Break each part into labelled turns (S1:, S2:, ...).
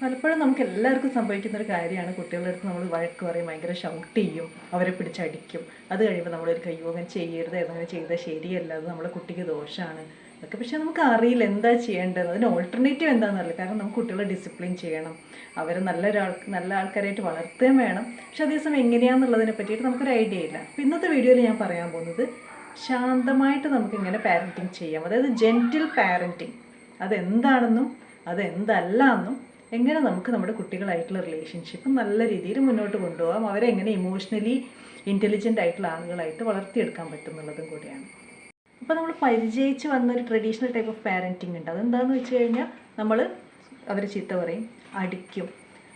S1: പലപ്പോഴും നമുക്ക് എല്ലാവർക്കും സംഭവിക്കുന്ന ഒരു കാര്യമാണ് കുട്ടികളുടെ അടുത്ത് നമ്മൾ വഴക്ക് പറയും ഭയങ്കര ഷൗട്ട് ചെയ്യും അവരെ പിടിച്ചടിക്കും അത് കഴിയുമ്പോൾ നമ്മളൊരു കയ്യോഗം ചെയ്യരുത് അങ്ങനെ ചെയ്താൽ ശരിയല്ല അത് നമ്മളെ കുട്ടിക്ക് ദോഷമാണ് അതൊക്കെ പക്ഷേ നമുക്ക് അറിയില്ല എന്താ ചെയ്യേണ്ടത്. അതിന് ഓൾട്ടർനേറ്റീവ് എന്താണെന്നറിയില്ല കാരണം നമുക്ക് കുട്ടികളെ ഡിസിപ്ലിൻ ചെയ്യണം. അവരെ നല്ലൊരാൾ നല്ല ആൾക്കാരായിട്ട് വളർത്തുകയും വേണം. പക്ഷെ അതേസമയം എങ്ങനെയാണെന്നുള്ളതിനെ പറ്റിയിട്ട് നമുക്കൊരു ഐഡിയ ഇല്ല. അപ്പോൾ ഇന്നത്തെ വീഡിയോയിൽ ഞാൻ പറയാൻ പോകുന്നത് ശാന്തമായിട്ട് നമുക്ക് ഇങ്ങനെ പാരന്റിങ് ചെയ്യാം. അതായത് ജെന്റിൽ പാരന്റിങ് അതെന്താണെന്നും അതെന്തല്ല എന്നും എങ്ങനെ നമുക്ക് നമ്മുടെ കുട്ടികളായിട്ടുള്ള റിലേഷൻഷിപ്പ് നല്ല രീതിയിൽ മുന്നോട്ട് കൊണ്ടുപോകാം? അവരെ എങ്ങനെ ഇമോഷണലി ഇന്റലിജന്റ് ആയിട്ടുള്ള ആളുകളായിട്ട് വളർത്തിയെടുക്കാൻ പറ്റും എന്നുള്ളതും കൂടിയാണ്. അപ്പോൾ നമ്മൾ പരിചയിച്ച് വന്ന ഒരു ട്രഡീഷണൽ ടൈപ്പ് ഓഫ് പാരന്റിങ് ഉണ്ട്. അതെന്താണെന്ന് വെച്ച് കഴിഞ്ഞാൽ നമ്മൾ അവരെ ചീത്ത പറയും അടിക്കും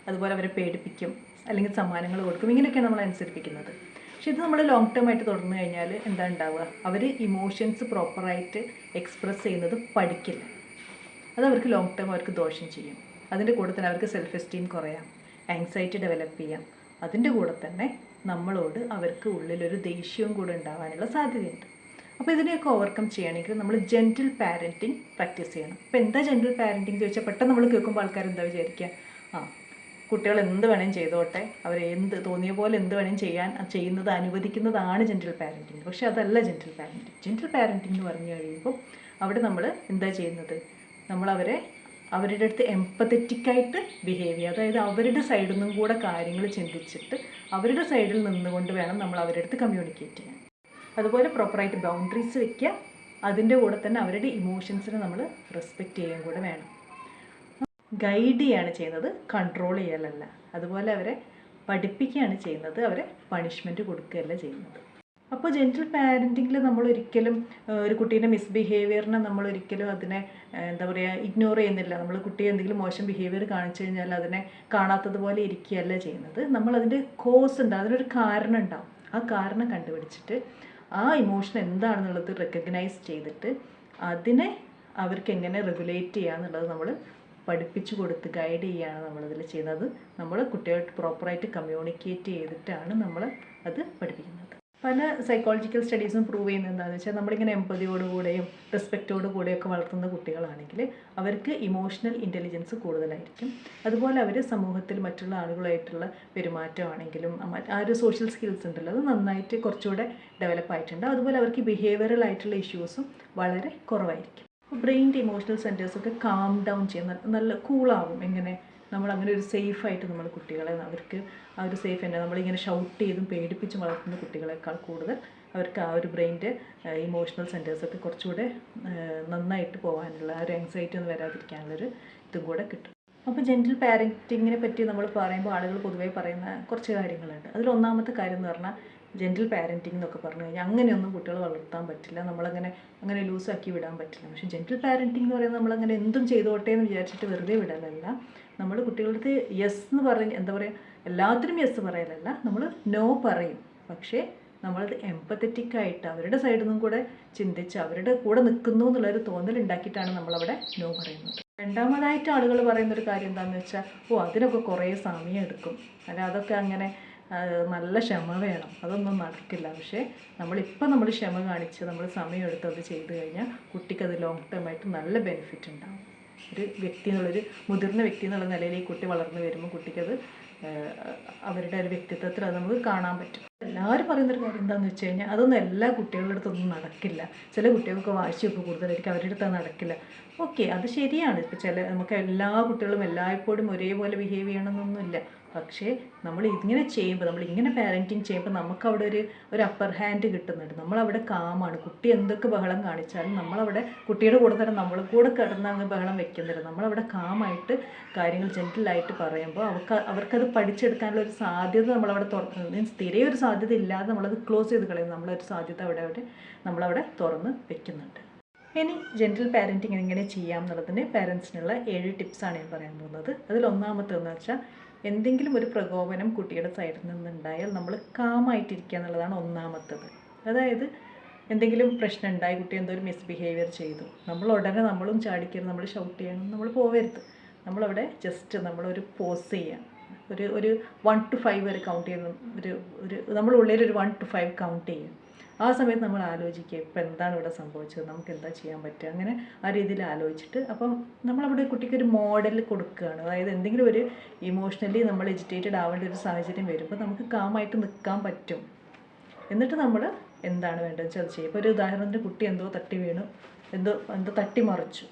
S1: അതുപോലെ അവരെ പേടിപ്പിക്കും അല്ലെങ്കിൽ സമ്മാനങ്ങൾ കൊടുക്കും. ഇങ്ങനെയൊക്കെയാണ് നമ്മൾ അനുസരിപ്പിക്കുന്നത്. പക്ഷെ ഇത് നമ്മൾ ലോങ് ടേം ആയിട്ട് തുടർന്നു കഴിഞ്ഞാൽ എന്താ ഉണ്ടാവുക? അവർ ഇമോഷൻസ് പ്രോപ്പറായിട്ട് എക്സ്പ്രസ് ചെയ്യുന്നത് പഠിക്കില്ല. അത് അവർക്ക് ലോങ് ടേം അവർക്ക് ദോഷം ചെയ്യും. അതിന്റെ കൂടെ തന്നെ അവർക്ക് സെൽഫ് എസ്റ്റീം കുറയാം ആങ്സൈറ്റി ഡെവലപ്പ് ചെയ്യാം. അതിന്റെ കൂടെ തന്നെ നമ്മളോട് അവർക്ക് ഉള്ളിലൊരു ദേഷ്യവും കൂടെ ഉണ്ടാവാനുള്ള സാധ്യതയുണ്ട്. അപ്പോൾ ഇതിനെയൊക്കെ ഓവർകം ചെയ്യണമെങ്കിൽ നമ്മൾ ജെന്റിൽ പാരന്റിങ് പ്രാക്ടീസ് ചെയ്യണം. അപ്പോൾ എന്താ ജെന്റിൽ പാരന്റിങ് ചോദിച്ചാൽ പെട്ടെന്ന് നമ്മൾ കേൾക്കുമ്പോൾ ആൾക്കാർ എന്താ വിചാരിക്കുക? ആ കുട്ടികൾ എന്ത് വേണേലും ചെയ്തോട്ടെ അവർ എന്ത് തോന്നിയ പോലെ എന്ത് വേണേലും ചെയ്യാൻ ചെയ്യുന്നത് അനുവദിക്കുന്നതാണ് ജെന്റിൽ പാരന്റിങ് പക്ഷേ അതല്ല ജെന്റിൽ പാരന്റിങ് ജെന്റിൽ പാരന്റിങ് എന്ന് പറഞ്ഞു കഴിയുമ്പോൾ അവിടെ നമ്മൾ എന്താ ചെയ്യുന്നത്? നമ്മൾ അവരെ അവരുടെ അടുത്ത് എമ്പത്തറ്റിക്കായിട്ട് ബിഹേവ് ചെയ്യുക. അതായത് അവരുടെ സൈഡിൽ നിന്നും കൂടെ കാര്യങ്ങൾ ചിന്തിച്ചിട്ട് അവരുടെ സൈഡിൽ നിന്നുകൊണ്ട് വേണം നമ്മൾ അവരുടെ അടുത്ത് കമ്മ്യൂണിക്കേറ്റ് ചെയ്യാൻ. അതുപോലെ പ്രോപ്പറായിട്ട് ബൗണ്ടറീസ് വെക്കുക. അതിന്റെ കൂടെ തന്നെ അവരുടെ ഇമോഷൻസിനെ നമ്മൾ റെസ്പെക്റ്റ് ചെയ്യുകയും കൂടെ വേണം. ഗൈഡ് ചെയ്യാണ് ചെയ്യുന്നത്. കൺട്രോൾ ചെയ്യലല്ല. അതുപോലെ അവരെ പഠിപ്പിക്കുകയാണ് ചെയ്യുന്നത്. അവരെ പണിഷ്മെന്റ് കൊടുക്കുകയല്ല ചെയ്യുന്നത്. അപ്പോൾ ജെന്റൽ പാരന്റിങ്ങിൽ നമ്മൾ ഒരിക്കലും ഒരു കുട്ടീന്റെ മിസ്ബിഹേവിയറിനെ നമ്മൾ ഒരിക്കലും അതിനെ എന്താ പറയുക ഇഗ്നോർ ചെയ്യുന്നില്ല. നമ്മൾ കുട്ടി എന്തെങ്കിലും മോശം ബിഹേവിയർ കാണിച്ചു കഴിഞ്ഞാൽ അതിനെ കാണാത്തതുപോലെ ഇരിക്കുകയല്ല ചെയ്യുന്നത്. നമ്മൾ അതിന്റെ കോസ് ഉണ്ട് അതിനൊരു കാരണം ഉണ്ടാവും. ആ കാരണം കണ്ടുപിടിച്ചിട്ട് ആ ഇമോഷൻ എന്താണെന്നുള്ളത് റെക്കഗ്നൈസ് ചെയ്തിട്ട് അതിനെ അവർക്ക് എങ്ങനെ റെഗുലേറ്റ് ചെയ്യാന്നുള്ളത് നമ്മൾ പഠിപ്പിച്ചു കൊടുത്ത് ഗൈഡ് ചെയ്യുകയാണ് നമ്മളിതിൽ ചെയ്യുന്നത്. നമ്മൾ കുട്ടികളായിട്ട് പ്രോപ്പറായിട്ട് കമ്മ്യൂണിക്കേറ്റ് ചെയ്തിട്ടാണ് നമ്മൾ അത് പഠിപ്പിക്കുന്നത്. പല സൈക്കോളജിക്കൽ സ്റ്റഡീസും പ്രൂവ് ചെയ്യുന്നത് എന്താണെന്ന് വെച്ചാൽ നമ്മളിങ്ങനെ എമ്പതിയോടുകൂടെയും റെസ്പെക്റ്റോടു കൂടെയൊക്കെ വളർത്തുന്ന കുട്ടികളാണെങ്കിൽ അവർക്ക് ഇമോഷണൽ ഇന്റലിജൻസ് കൂടുതലായിരിക്കും. അതുപോലെ അവർ സമൂഹത്തിൽ മറ്റുള്ള ആളുകളായിട്ടുള്ള പെരുമാറ്റമാണെങ്കിലും ആ ഒരു സോഷ്യൽ സ്കിൽസ് ഉണ്ടല്ലോ അത് നന്നായിട്ട് കുറച്ചുകൂടെ ഡെവലപ്പ് ആയിട്ടുണ്ട്. അതുപോലെ അവർക്ക് ബിഹേവിയറൽ ആയിട്ടുള്ള ഇഷ്യൂസും വളരെ കുറവായിരിക്കും. ബ്രെയിന്റെ ഇമോഷണൽ സെന്റേഴ്സൊക്കെ കാം ഡൗൺ ചെയ്യുന്ന നല്ല കൂളാവും എങ്ങനെ നമ്മൾ അങ്ങനെ ഒരു സേഫായിട്ട് നമ്മൾ കുട്ടികളെ അവർക്ക് ആ ഒരു സേഫ് തന്നെ നമ്മളിങ്ങനെ ഷൗട്ട് ചെയ്തും പേടിപ്പിച്ചും വളർത്തുന്ന കുട്ടികളെക്കാൾ കൂടുതൽ അവർക്ക് ആ ഒരു ബ്രെയിന്റെ ഇമോഷണൽ സെന്റേഴ്സൊക്കെ കുറച്ചുകൂടെ നന്നായിട്ട് പോകാനുള്ള ആ ഒരു ആങ്സൈറ്റി ഒന്നും വരാതിരിക്കാനുള്ളൊരു ഇതും കൂടെ കിട്ടും. അപ്പോൾ ജെന്റിൽ പാരന്റിങ്ങിനെ പറ്റി നമ്മൾ പറയുമ്പോൾ ആളുകൾ പൊതുവേ പറയുന്ന കുറച്ച് കാര്യങ്ങളുണ്ട്. അതിൽ ഒന്നാമത്തെ കാര്യം എന്ന് പറഞ്ഞാൽ ജെന്റിൽ പാരന്റിംഗ് എന്നൊക്കെ പറഞ്ഞു കഴിഞ്ഞാൽ അങ്ങനെയൊന്നും കുട്ടികളെ വളർത്താൻ പറ്റില്ല. നമ്മളങ്ങനെ അങ്ങനെ ലൂസാക്കി വിടാൻ പറ്റില്ല. പക്ഷേ ജെന്റിൽ പാരന്റിംഗ് എന്ന് പറയുന്നത് നമ്മളങ്ങനെ എന്തും ചെയ്തോട്ടെ എന്ന് വിചാരിച്ചിട്ട് വെറുതെ വിടലല്ല. നമ്മൾ കുട്ടികളുടെ അടുത്ത് യെസ് എന്ന് പറഞ്ഞ് എന്താ പറയുക എല്ലാത്തിനും യെസ് പറയലല്ല നമ്മൾ നോ പറയും. പക്ഷേ നമ്മളത് എമ്പത്തറ്റിക് ആയിട്ട് അവരുടെ സൈഡിൽ നിന്നും കൂടെ ചിന്തിച്ച് അവരുടെ കൂടെ നിൽക്കുന്നു എന്നുള്ളൊരു തോന്നൽ ഉണ്ടാക്കിയിട്ടാണ് നമ്മളവിടെ നോ പറയുന്നത്. രണ്ടാമതായിട്ട് ആളുകൾ പറയുന്ന ഒരു കാര്യം എന്താണെന്ന് വെച്ചാൽ ഓ അതിനൊക്കെ കുറേ സമയം എടുക്കും. അല്ല അതൊക്കെ അങ്ങനെ നല്ല ക്ഷമ വേണം. അതൊന്നും നടക്കില്ല. പക്ഷേ നമ്മളിപ്പോൾ നമ്മൾ ക്ഷമ കാണിച്ച് നമ്മൾ സമയം എടുത്ത് അത് ചെയ്തു കഴിഞ്ഞാൽ കുട്ടിക്കത് ലോങ് ടേം ആയിട്ട് നല്ല ബെനിഫിറ്റ് ഉണ്ടാവും. ഒരു വ്യക്തി എന്നുള്ളൊരു മുതിർന്ന വ്യക്തി എന്നുള്ള നിലയിൽ ഈ കുട്ടി വളർന്നു വരുമ്പോൾ കുട്ടിക്കത് അവരുടെ ഒരു വ്യക്തിത്വത്തിൽ അത് നമുക്ക് കാണാൻ പറ്റും. എല്ലാവരും പറയുന്നൊരു കാര്യം എന്താണെന്ന് വെച്ച് കഴിഞ്ഞാൽ അതൊന്നും എല്ലാ കുട്ടികളുടെ അടുത്തൊന്നും നടക്കില്ല. ചില കുട്ടികൾക്ക് വാശിയൊക്കെ കൂടുതലായിരിക്കും അവരുടെ അടുത്ത് നടക്കില്ല. ഓക്കെ അത് ശരിയാണ്. ഇപ്പോൾ ചില നമുക്ക് എല്ലാ കുട്ടികളും എല്ലായ്പ്പോഴും ഒരേപോലെ ബിഹേവ് ചെയ്യണമെന്നൊന്നുമില്ല. പക്ഷേ നമ്മൾ ഇങ്ങനെ ചെയ്യുമ്പോൾ നമ്മൾ ഇങ്ങനെ പാരന്റിങ് ചെയ്യുമ്പോൾ നമുക്ക് അവിടെ ഒരു ഒരു അപ്പർ ഹാൻഡ് കിട്ടുന്നുണ്ട്. നമ്മളവിടെ കാമാണ്. കുട്ടി എന്തൊക്കെ ബഹളം കാണിച്ചാലും നമ്മളവിടെ കുട്ടിയുടെ കൂടെ തന്നെ നമ്മൾ കൂടെ കിടന്ന് അങ്ങ് ബഹളം വെക്കുന്നില്ല നമ്മളവിടെ കാമായിട്ട് കാര്യങ്ങൾ ജെന്റിലായിട്ട് പറയുമ്പോൾ അവർക്ക് അവർക്കത് പഠിച്ചെടുക്കാനുള്ള ഒരു സാധ്യത നമ്മളവിടെ തുറന്ന് മീൻസ് തീരെ ഒരു സാധ്യത ഇല്ലാതെ നമ്മളത് ക്ലോസ് ചെയ്ത് കളയുന്നു നമ്മളൊരു സാധ്യത അവിടെ അവിടെ നമ്മളവിടെ തുറന്ന് വെക്കുന്നുണ്ട്. ഇനി ജെന്റൽ പാരന്റിങ് എങ്ങനെ ചെയ്യാം എന്നുള്ളതിന് പാരൻസിനുള്ള ഏഴ് ടിപ്സാണ് ഞാൻ പറയാൻ പോകുന്നത്. അതിൽ ഒന്നാമത്തെന്ന് വെച്ചാൽ എന്തെങ്കിലും ഒരു പ്രകോപനം കുട്ടിയുടെ സൈഡിൽ നിന്നുണ്ടായാൽ നമ്മൾ കാമായിട്ടിരിക്കുക എന്നുള്ളതാണ് ഒന്നാമത്തത്. അതായത് എന്തെങ്കിലും പ്രശ്നം ഉണ്ടായി കുട്ടി എന്തോ ഒരു മിസ്ബിഹേവിയർ ചെയ്തു. നമ്മൾ ഉടനെ നമ്മളും ചാടിക്കരുത് നമ്മൾ ഷൗട്ട് ചെയ്യണം നമ്മൾ പോവരുത്. നമ്മളവിടെ ജസ്റ്റ് നമ്മളൊരു പോസ് ചെയ്യാം ഒരു ഒരു വൺ ടു ഫൈവ് വരെ കൗണ്ട് ചെയ്യുന്ന ഒരു ഒരു നമ്മളുള്ളിൽ ഒരു വൺ ടു ഫൈവ് കൗണ്ട് ചെയ്യും ആ സമയത്ത് നമ്മൾ ആലോചിക്കുക ഇപ്പം എന്താണ് ഇവിടെ സംഭവിച്ചത് നമുക്ക് എന്താ ചെയ്യാൻ പറ്റുക? അങ്ങനെ ആ രീതിയിൽ ആലോചിച്ചിട്ട് അപ്പം നമ്മളവിടെ കുട്ടിക്ക് ഒരു മോഡൽ കൊടുക്കുകയാണ്. അതായത് എന്തെങ്കിലും ഒരു ഇമോഷണലി നമ്മൾ എജിറ്റേറ്റഡ് ആവേണ്ട ഒരു സാഹചര്യം വരുമ്പോൾ നമുക്ക് കാമായിട്ട് നിൽക്കാൻ പറ്റും. എന്നിട്ട് നമ്മൾ എന്താണ് വേണ്ടതെന്ന് വെച്ചാൽ ചെയ്യും ഇപ്പോൾ ഒരു ഉദാഹരണത്തിന് കുട്ടി എന്തോ തട്ടി വീണു എന്തോ എന്തോ തട്ടി മറിച്ചു.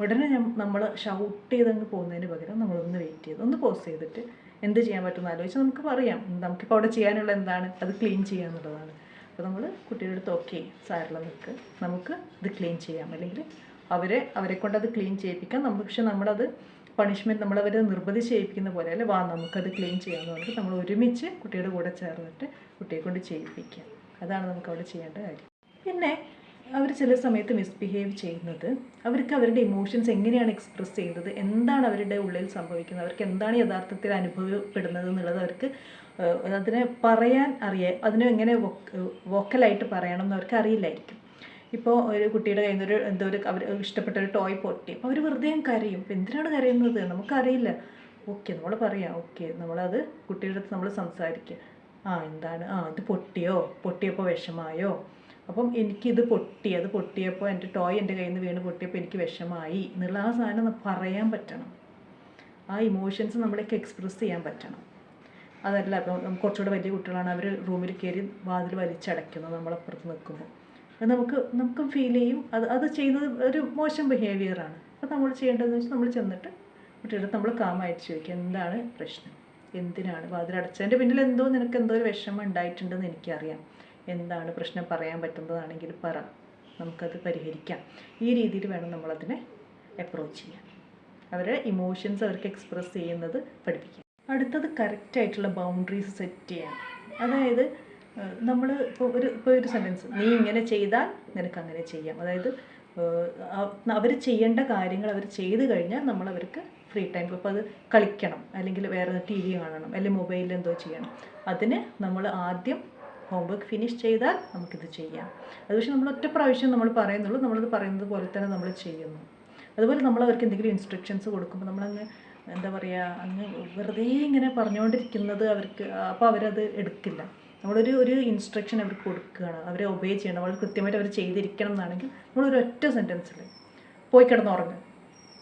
S1: ഉടനെ നമ്മൾ ഷൗട്ട് ചെയ്തങ്ങ് പോകുന്നതിന് പകരം നമ്മളൊന്ന് വെയിറ്റ് ചെയ്ത്. ഒന്ന് പോസ് ചെയ്തിട്ട് എന്ത് ചെയ്യാൻ പറ്റുമെന്ന് ആലോചിച്ച് നമുക്ക് പറയാം. നമുക്കിപ്പോൾ അവിടെ ചെയ്യാനുള്ള എന്താണ്? അത് ക്ലീൻ ചെയ്യുക എന്നുള്ളതാണ്. അപ്പോൾ നമ്മൾ കുട്ടിയുടെ അടുത്ത് ഓക്കെ സാറിൽ നിൽക്ക് നമുക്ക് ഇത് ക്ലീൻ ചെയ്യാം. അല്ലെങ്കിൽ അവരെ അവരെ കൊണ്ട് അത് ക്ലീൻ ചെയ്യിപ്പിക്കാം. നമുക്ക് പക്ഷെ നമ്മളത് പണിഷ്മെന്റ് നമ്മളവരെ നിർബന്ധിച്ച് ചെയ്യിപ്പിക്കുന്ന പോലെ അല്ല വാ നമുക്കത് ക്ലീൻ ചെയ്യാമെന്ന് പറഞ്ഞിട്ട് നമ്മൾ ഒരുമിച്ച് കുട്ടിയുടെ കൂടെ ചേർന്നിട്ട് കുട്ടിയെ കൊണ്ട് ചെയ്യിപ്പിക്കാം. അതാണ് നമുക്ക് അവിടെ ചെയ്യേണ്ട കാര്യം. പിന്നെ അവർ ചില സമയത്ത് മിസ്ബിഹേവ് ചെയ്യുന്നത് അവർക്ക് അവരുടെ ഇമോഷൻസ് എങ്ങനെയാണ് എക്സ്പ്രസ് ചെയ്യുന്നത് എന്താണ് അവരുടെ ഉള്ളിൽ സംഭവിക്കുന്നത് അവർക്ക് എന്താണ് യഥാർത്ഥത്തിൽ അനുഭവപ്പെടുന്നത് എന്നുള്ളത് അവർക്ക് അതിനെ പറയാൻ അറിയാം അതിനെ എങ്ങനെ വോക്കലായിട്ട് പറയണം എന്ന് അവർക്ക് അറിയില്ലായിരിക്കും. ഇപ്പോൾ ഒരു കുട്ടിയുടെ കയ്യിൽ നിന്നൊരു എന്തോ ഒരു അവർ ഇഷ്ടപ്പെട്ട ഒരു ടോയ് പൊട്ടി അപ്പോൾ അവർ വെറുതെ കരയും. അപ്പോൾ എന്തിനാണ് കരയുന്നത്? നമുക്കറിയില്ല. ഓക്കെ നമ്മൾ പറയാം. ഓക്കെ നമ്മളത് കുട്ടിയുടെ അടുത്ത് നമ്മൾ സംസാരിക്കുക ആ എന്താണ്? ആ ഇത് പൊട്ടിയോ? പൊട്ടിയപ്പോൾ വിഷമായോ? അപ്പം എനിക്കിത് പൊട്ടി അത് പൊട്ടിയപ്പോൾ എന്റെ ടോയ് എന്റെ കയ്യിൽ നിന്ന് വീണ് പൊട്ടിയപ്പോൾ എനിക്ക് വിഷമായി എന്നുള്ള ആ സാധനം പറയാൻ പറ്റണം. ആ ഇമോഷൻസ് നമ്മളേക്ക് എക്സ്പ്രസ് ചെയ്യാൻ പറ്റണം. അതല്ല ഇപ്പം നമുക്ക് കുറച്ചുകൂടെ വലിയ കുട്ടികളാണ് അവർ റൂമിൽ കയറി വാതിൽ വലിച്ചടയ്ക്കുന്നത് നമ്മളപ്പുറത്ത് നിൽക്കുമ്പോൾ. അത് നമുക്ക് നമുക്കും ഫീൽ ചെയ്യും. അത് അത് ചെയ്യുന്നത് ഒരു മോശം ബിഹേവിയറാണ് അപ്പോൾ നമ്മൾ ചെയ്യേണ്ടതെന്ന് വെച്ചാൽ നമ്മൾ ചെന്നിട്ട് കുട്ടിയുടെ നമ്മൾ കാമായിട്ട് ചോദിക്കുക എന്താണ് പ്രശ്നം? എന്തിനാണ് വാതിലടച്ചതിന്റെ പിന്നിൽ എന്തോ നിനക്ക് എന്തോ ഒരു വിഷമം ഉണ്ടായിട്ടുണ്ടെന്ന് എനിക്കറിയാം. എന്താണ് പ്രശ്നം? പറയാൻ പറ്റുന്നതാണെങ്കിൽ പറ. നമുക്കത് പരിഹരിക്കാം. ഈ രീതിയിൽ വേണം നമ്മളതിനെ അപ്രോച്ച് ചെയ്യാൻ. അവരുടെ ഇമോഷൻസ് അവർക്ക് എക്സ്പ്രസ് ചെയ്യുന്നത് പഠിപ്പിക്കുക അടുത്തത് കറക്റ്റായിട്ടുള്ള ബൗണ്ടറീസ് സെറ്റ് ചെയ്യാൻ. അതായത് നമ്മൾ ഇപ്പോൾ ഒരു ഇപ്പോൾ ഒരു സെന്റൻസ് നീ ഇങ്ങനെ ചെയ്താൽ നിനക്ക് അങ്ങനെ ചെയ്യാം. അതായത് അവർ ചെയ്യേണ്ട കാര്യങ്ങൾ അവർ ചെയ്ത് കഴിഞ്ഞാൽ നമ്മൾ അവർക്ക് ഫ്രീ ടൈം ഇപ്പോൾ അത് കളിക്കണം അല്ലെങ്കിൽ വേറെ ടി വി കാണണം അല്ലെങ്കിൽ മൊബൈലിൽ എന്തോ ചെയ്യണം. അതിന് നമ്മൾ ആദ്യം ഹോംവർക്ക് ഫിനിഷ് ചെയ്താൽ നമുക്കിത് ചെയ്യാം. അത് പക്ഷേ നമ്മൾ ഒറ്റ പ്രാവശ്യം നമ്മൾ പറയുന്നുള്ളൂ നമ്മളത് പറയുന്നത് പോലെ തന്നെ നമ്മൾ ചെയ്യുന്നു. അതുപോലെ നമ്മൾ അവർക്ക് എന്തെങ്കിലും ഇൻസ്ട്രക്ഷൻസ് കൊടുക്കുമ്പോൾ നമ്മളങ്ങ് എന്താ പറയുക അങ്ങ് വെറുതെ ഇങ്ങനെ പറഞ്ഞുകൊണ്ടിരിക്കുന്നത് അവർക്ക് അപ്പോൾ അവരത് എടുക്കില്ല. നമ്മളൊരു ഒരു ഇൻസ്ട്രക്ഷൻ അവർക്ക് കൊടുക്കുകയാണ്. അവരെ ഒബേ ചെയ്യണം. അവർ കൃത്യമായിട്ട് അവർ ചെയ്തിരിക്കണം എന്നാണെങ്കിൽ നമ്മളൊരു ഒറ്റ സെന്റൻസിൽ പോയി കിടന്നുറങ്ങുക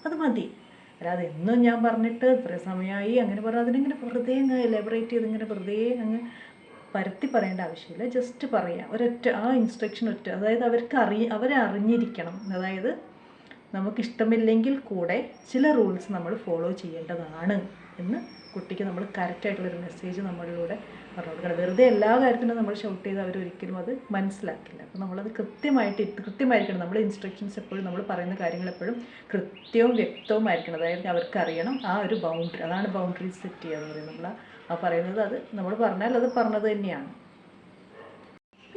S1: അത് മതി. അല്ലാതെ എന്നും ഞാൻ പറഞ്ഞിട്ട് ഇത്ര സമയമായി അങ്ങനെ പറഞ്ഞാൽ അതിനിങ്ങനെ വെറുതെ അങ്ങ് എലബറേറ്റ് ചെയ്ത് ഇങ്ങനെ വെറുതെ അങ്ങ് പരത്തി പറയേണ്ട ആവശ്യമില്ല. ജസ്റ്റ് പറയാം. ഒരൊറ്റ ആ ഇൻസ്ട്രക്ഷൻ ഒറ്റ. അതായത് അവർക്ക് അറി അവരെ അറിഞ്ഞിരിക്കണം അതായത് നമുക്കിഷ്ടമില്ലെങ്കിൽ കൂടെ ചില റൂൾസ് നമ്മൾ ഫോളോ ചെയ്യേണ്ടതാണ് എന്ന് കുട്ടിക്ക് നമ്മൾ കറക്റ്റായിട്ടുള്ളൊരു മെസ്സേജ് നമ്മളിലൂടെ പറഞ്ഞു കൊടുക്കണം വെറുതെ എല്ലാ കാര്യത്തിനും നമ്മൾ ഷൗട്ട് ചെയ്ത് അവരൊരിക്കലും അത് മനസ്സിലാക്കില്ല. അപ്പോൾ നമ്മളത് കൃത്യമായിട്ട് കൃത്യമായിരിക്കണം. നമ്മൾ ഇൻസ്ട്രക്ഷൻസ് എപ്പോഴും നമ്മൾ പറയുന്ന കാര്യങ്ങൾ എപ്പോഴും കൃത്യവും വ്യക്തവും വ്യക്തവുമായിരിക്കണം അതായത് അവർക്കറിയണം ആ ഒരു ബൗണ്ടറി അതാണ് ബൗണ്ടറി സെറ്റ് ചെയ്യുക എന്ന് പറയുന്നത്. നമ്മൾ ആ പറയുന്നത് അത് നമ്മൾ പറഞ്ഞാൽ അത് പറഞ്ഞത് തന്നെയാണ്.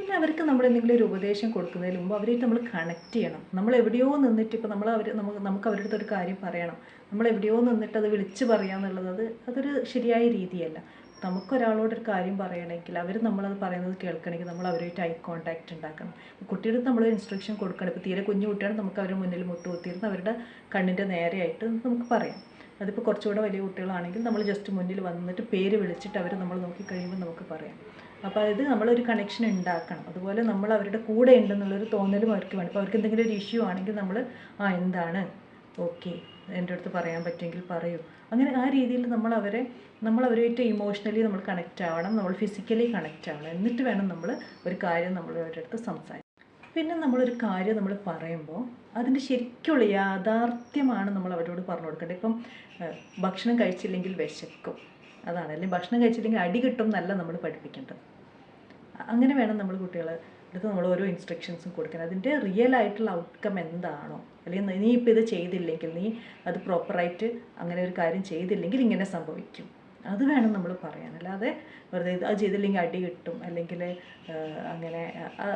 S1: പിന്നെ അവർക്ക് നമ്മൾ എന്തെങ്കിലും ഒരു ഉപദേശം കൊടുക്കുന്നതിന് മുമ്പ് അവരായിട്ട് നമ്മൾ കണക്ട് ചെയ്യണം. നമ്മൾ എവിടെയോ നിന്നിട്ട് ഇപ്പോൾ നമ്മൾ അവർ നമുക്ക് നമുക്ക് അവരുടെ അടുത്ത് ഒരു കാര്യം പറയണം. നമ്മൾ എവിടെയോ നിന്നിട്ട് അത് വിളിച്ച് പറയുക എന്നുള്ളത് അത് അതൊരു ശരിയായ രീതിയല്ല. നമുക്കൊരാളോടൊരു കാര്യം പറയണമെങ്കിൽ അവർ നമ്മളത് പറയുന്നത് കേൾക്കണമെങ്കിൽ നമ്മൾ അവരുമായിട്ട് ഐ കോൺടാക്റ്റ് ഉണ്ടാക്കണം. കുട്ടിയുടെ നമ്മൾ ഇൻസ്ട്രക്ഷൻ കൊടുക്കണം. ഇപ്പോൾ തീരെ കുഞ്ഞു കുട്ടിയാണ് നമുക്ക് അവരുടെ മുന്നിൽ മുട്ടുകുത്തിയിരുന്ന് അവരുടെ കണ്ണിന്റെ നേരെയായിട്ട് നമുക്ക് പറയാം. അതിപ്പോൾ കുറച്ചുകൂടെ വലിയ കുട്ടികളാണെങ്കിൽ നമ്മൾ ജസ്റ്റ് മുന്നിൽ വന്നിട്ട് പേര് വിളിച്ചിട്ട് അവർ നമ്മൾ നോക്കി കഴിയുമ്പോൾ നമുക്ക് പറയാം. അപ്പോൾ അത് നമ്മളൊരു കണക്ഷൻ ഉണ്ടാക്കണം. അതുപോലെ നമ്മൾ അവരുടെ കൂടെ ഉണ്ടെന്നുള്ളൊരു തോന്നലും അവർക്ക് വേണം. അപ്പോൾ അവർക്ക് എന്തെങ്കിലും ഒരു ഇഷ്യൂ ആണെങ്കിൽ നമ്മൾ ആ എന്താണ്? ഓക്കെ എന്റെ അടുത്ത് പറയാൻ പറ്റുമെങ്കിൽ പറയൂ. അങ്ങനെ ആ രീതിയിൽ നമ്മൾ അവരെ നമ്മൾ അവരുമായിട്ട് ഇമോഷണലി നമ്മൾ കണക്റ്റ് ആവണം. നമ്മൾ ഫിസിക്കലി കണക്റ്റ് ആവണം. എന്നിട്ട് വേണം നമ്മൾ ഒരു കാര്യം നമ്മൾ അവരുടെ അടുത്ത് സംസാരിക്കാൻ. പിന്നെ നമ്മളൊരു കാര്യം നമ്മൾ പറയുമ്പോൾ അതിന്റെ ശരിക്കുള്ള യാഥാർത്ഥ്യമാണ് നമ്മൾ അവരോട് പറഞ്ഞു കൊടുക്കേണ്ടത്. ഇപ്പം ഭക്ഷണം കഴിച്ചില്ലെങ്കിൽ വിശക്കും. അതാണ്. അല്ലെങ്കിൽ ഭക്ഷണം കഴിച്ചില്ലെങ്കിൽ അടി കിട്ടും എന്നല്ല നമ്മൾ പഠിപ്പിക്കേണ്ടത്. അങ്ങനെ വേണം നമ്മൾ കുട്ടികളെ അടുത്ത് നമ്മൾ ഓരോ ഇൻസ്ട്രക്ഷൻസും കൊടുക്കണം അതിന്റെ റിയൽ ആയിട്ടുള്ള ഔട്ട്കം എന്താണോ അല്ലെങ്കിൽ നീ ഇപ്പോൾ ഇത് ചെയ്തില്ലെങ്കിൽ നീ അത് പ്രോപ്പറായിട്ട് അങ്ങനെ ഒരു കാര്യം ചെയ്തില്ലെങ്കിൽ ഇങ്ങനെ സംഭവിക്കും. അത് വേണം നമ്മൾ പറയാൻ. അല്ലാതെ വെറുതെ അത് ചെയ്തില്ലെങ്കിൽ അടി കിട്ടും അല്ലെങ്കിൽ അങ്ങനെ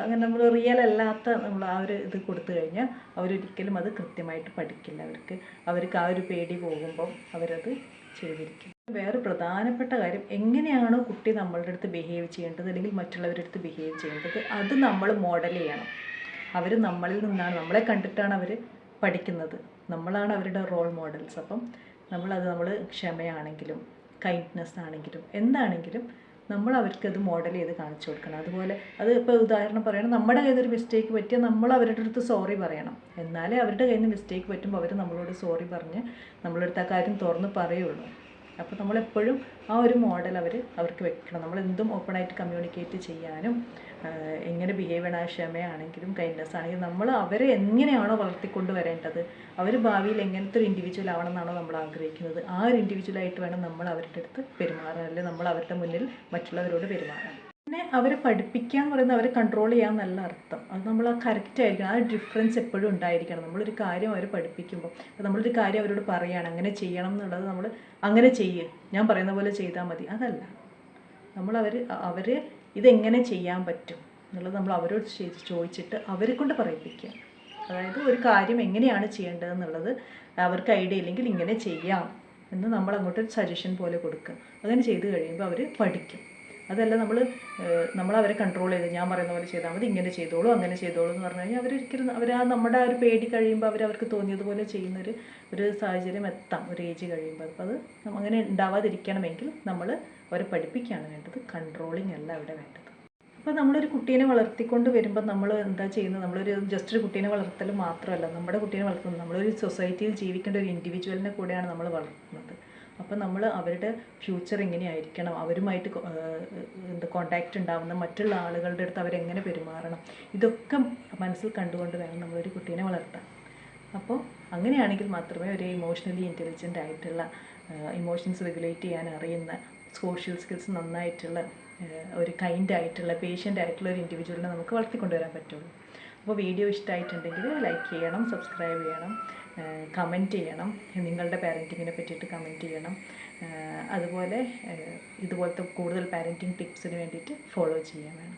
S1: അങ്ങനെ നമ്മൾ റിയൽ അല്ലാത്ത നമ്മൾ ആ ഒരു ഇത് കൊടുത്തു കഴിഞ്ഞാൽ അവരൊരിക്കലും അത് കൃത്യമായിട്ട് പഠിക്കില്ല. അവർക്ക് അവർക്ക് ആ ഒരു പേടി പോകുമ്പോൾ അവരത് ചെയ്തിരിക്കും. വേറെ പ്രധാനപ്പെട്ട കാര്യം എങ്ങനെയാണോ കുട്ടി നമ്മളുടെ അടുത്ത് ബിഹേവ് ചെയ്യേണ്ടത് അല്ലെങ്കിൽ മറ്റുള്ളവരുടെ അടുത്ത് ബിഹേവ് ചെയ്യേണ്ടത് അത് നമ്മൾ മോഡൽ ചെയ്യണം. അവർ നമ്മളിൽ നിന്നാണ് നമ്മളെ കണ്ടിട്ടാണ് അവർ പഠിക്കുന്നത്. നമ്മളാണ് അവരുടെ റോൾ മോഡൽസ് അപ്പം നമ്മളത് നമ്മൾ ക്ഷമയാണെങ്കിലും കൈൻഡ്നെസ് ആണെങ്കിലും എന്താണെങ്കിലും നമ്മൾ അവർക്കത് മോഡൽ ചെയ്ത് കാണിച്ചു കൊടുക്കണം. അതുപോലെ അത് ഇപ്പോൾ ഉദാഹരണം പറയണം നമ്മുടെ കയ്യിൽ ഒരു മിസ്റ്റേക്ക് പറ്റിയാൽ നമ്മൾ അവരുടെ അടുത്ത് സോറി പറയണം. എന്നാലേ അവരുടെ കയ്യിൽ നിന്ന് മിസ്റ്റേക്ക് പറ്റുമ്പോൾ അവർ നമ്മളോട് സോറി പറഞ്ഞ് നമ്മളെടുത്ത് ആ കാര്യം തുറന്ന് പറയുള്ളൂ. അപ്പോൾ നമ്മളെപ്പോഴും ആ ഒരു മോഡൽ അവർ അവർക്ക് വെക്കണം. നമ്മൾ എന്തും ഓപ്പണായിട്ട് കമ്മ്യൂണിക്കേറ്റ് ചെയ്യാനും എങ്ങനെ ബിഹേവ് ചെയ്യണം ക്ഷമയാണെങ്കിലും കൈൻഡ്നെസ് ആണെങ്കിലും നമ്മൾ അവരെ എങ്ങനെയാണോ വളർത്തിക്കൊണ്ട് വരേണ്ടത് അവർ ഭാവിയിൽ എങ്ങനത്തെ ഒരു ഇൻഡിവിജ്വൽ ആവണം എന്നാണോ നമ്മൾ ആഗ്രഹിക്കുന്നത് ആ ഒരു ഇൻഡിവിജ്വലായിട്ട് വേണം നമ്മൾ അവരുടെ അടുത്ത് പെരുമാറാൻ അല്ലെങ്കിൽ നമ്മൾ അവരുടെ മുന്നിൽ മറ്റുള്ളവരോട് പെരുമാറാൻ. പിന്നെ അവരെ പഠിപ്പിക്കുക എന്ന് പറയുന്നത് അവരെ കൺട്രോൾ ചെയ്യുക നല്ല അർത്ഥം. അത് നമ്മൾ ആ കറക്റ്റ് ആയിരിക്കണം. ആ ഡിഫറൻസ് എപ്പോഴും ഉണ്ടായിരിക്കണം. നമ്മളൊരു കാര്യം അവരെ പഠിപ്പിക്കുമ്പോൾ അപ്പോൾ നമ്മളൊരു കാര്യം അവരോട് പറയുകയാണ് അങ്ങനെ ചെയ്യണം എന്നുള്ളത് നമ്മൾ അങ്ങനെ ചെയ്യ്. ഞാൻ പറയുന്ന പോലെ ചെയ്താൽ മതി. അതല്ല. നമ്മൾ അവർ അവർ ഇതെങ്ങനെ ചെയ്യാൻ പറ്റും എന്നുള്ളത് നമ്മൾ അവരോട് ചോദിച്ചിട്ട് അവരെ കൊണ്ട് പറയിപ്പിക്കുക. അതായത് ഒരു കാര്യം എങ്ങനെയാണ് ചെയ്യേണ്ടതെന്നുള്ളത് അവർക്ക് ഐഡിയ ഇല്ലെങ്കിൽ ഇങ്ങനെ ചെയ്യാം എന്ന് നമ്മൾ അങ്ങോട്ട് സജഷൻ പോലെ കൊടുക്കുക. അങ്ങനെ ചെയ്ത് കഴിയുമ്പോൾ അവർ പഠിക്കും. അതല്ല നമ്മൾ നമ്മൾ അവരെ കൺട്രോൾ ചെയ്ത് ഞാൻ പറയുന്ന പോലെ ചെയ്താൽ മതി ഇങ്ങനെ ചെയ്തോളൂ അങ്ങനെ ചെയ്തോളൂ എന്ന് പറഞ്ഞു കഴിഞ്ഞാൽ അവരൊരിക്കലും അവർ ആ നമ്മുടെ ആ ഒരു പേടി കഴിയുമ്പോൾ അവർ അവർക്ക് തോന്നിയതുപോലെ ചെയ്യുന്നൊരു ഒരു സാഹചര്യം എത്താം ഒരു ഏജ് കഴിയുമ്പോൾ അപ്പോൾ അത് അങ്ങനെ ഉണ്ടാവാതിരിക്കണമെങ്കിൽ നമ്മൾ അവരെ പഠിപ്പിക്കുകയാണ് വേണ്ടത് കൺട്രോളിങ് അല്ല അവിടെ വേണ്ടത്. അപ്പോൾ നമ്മളൊരു കുട്ടീനെ വളർത്തിക്കൊണ്ട് വരുമ്പോൾ നമ്മൾ എന്താ ചെയ്യുന്നത്? നമ്മളൊരു ജസ്റ്റ് ഒരു കുട്ടീനെ വളർത്തൽ മാത്രമല്ല നമ്മുടെ കുട്ടീനെ വളർത്തുന്നത് നമ്മളൊരു സൊസൈറ്റിയിൽ ജീവിക്കേണ്ട ഒരു ഇൻഡിവിജ്വലിനെ കൂടെയാണ് നമ്മൾ വളർത്തുന്നത്. അപ്പോൾ നമ്മൾ അവരുടെ ഫ്യൂച്ചർ എങ്ങനെയായിരിക്കണം? അവരുമായിട്ട് എന്ത് കോണ്ടാക്റ്റ് ഉണ്ടാവുന്ന മറ്റുള്ള ആളുകളുടെ അടുത്ത് അവരെങ്ങനെ പെരുമാറണം? ഇതൊക്കെ മനസ്സിൽ കണ്ടുകൊണ്ട് വേണം നമ്മളൊരു കുട്ടീനെ വളർത്താൻ. അപ്പോൾ അങ്ങനെയാണെങ്കിൽ മാത്രമേ ഒരു ഇമോഷണലി ഇന്റലിജന്റ് ആയിട്ടുള്ള ഇമോഷൻസ് റെഗുലേറ്റ് ചെയ്യാൻ അറിയുന്ന സോഷ്യൽ സ്കിൽസ് നന്നായിട്ടുള്ള ഒരു കൈൻഡ് ആയിട്ടുള്ള പേഷ്യന്റ് ആയിട്ടുള്ള ഒരു ഇൻഡിവിജ്വലിനെ നമുക്ക് വളർത്തിക്കൊണ്ടുവരാൻ പറ്റുള്ളൂ. അപ്പോൾ വീഡിയോ ഇഷ്ടമായിട്ടുണ്ടെങ്കിൽ ലൈക്ക് ചെയ്യണം സബ്സ്ക്രൈബ് ചെയ്യണം കമന്റ് ചെയ്യണം നിങ്ങളുടെ പാരന്റിങ്ങിനെ പറ്റിയിട്ട് കമന്റ് ചെയ്യണം അതുപോലെ ഇതുപോലത്തെ കൂടുതൽ പാരന്റിങ് ടിപ്സിന് വേണ്ടിയിട്ട് ഫോളോ ചെയ്യാൻ വേണം.